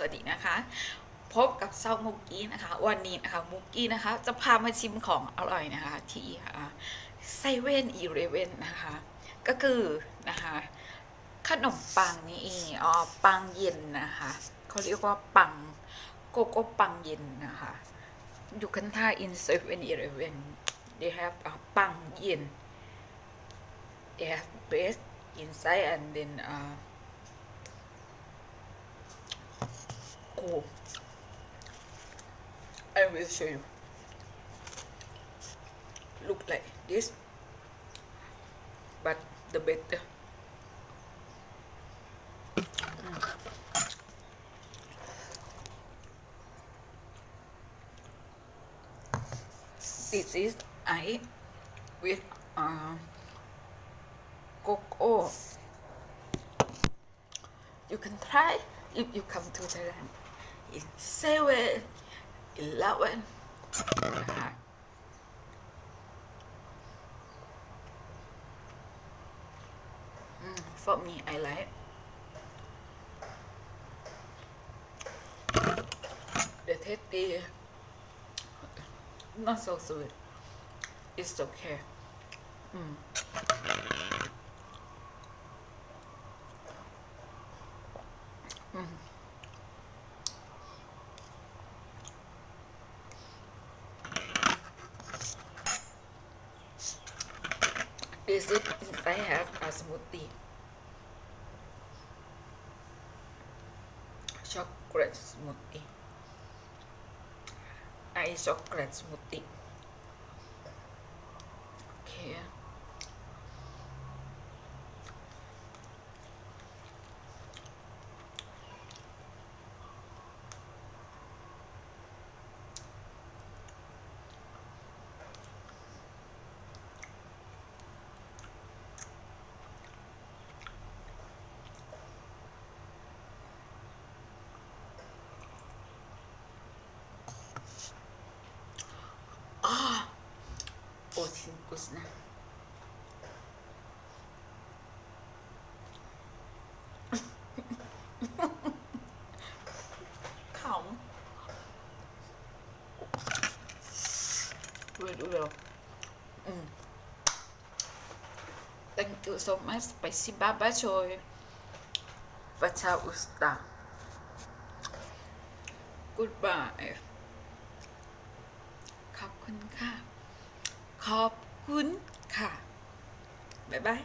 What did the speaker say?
สวัสดีนะคะ พบกับเซามุกกี้นะคะ วันนี้นะคะมุกกี้นะคะ จะพามาชิมของอร่อยนะคะ ที่เซเว่นอีเลเว่นนะคะ ก็คือนะคะ ขนมปังนี่เองอ๋อปังเย็นนะคะเขาเรียกว่าปังโกโก้ปังเย็นนะคะ you can find in 7-Eleven they have a ปังเย็น they have bread inside and then uh, cool I will show you. Look like this but the better. This is I with uh, cocoa. You can try if you come to Thailand seven, eleven. Mm, for me, I like the tasty, not so sweet. It's okay. Mm. Mm. ม it is I have a smoothie. Chocolate smoothie. Ice chocolate smoothie. 14 Krishna không vừa đủ rồi. Ừ. thank you so much спасибо большое пожалуйста goodbye ขอบคุณค่ะ ขอบคุณค่ะ บ๊ายบาย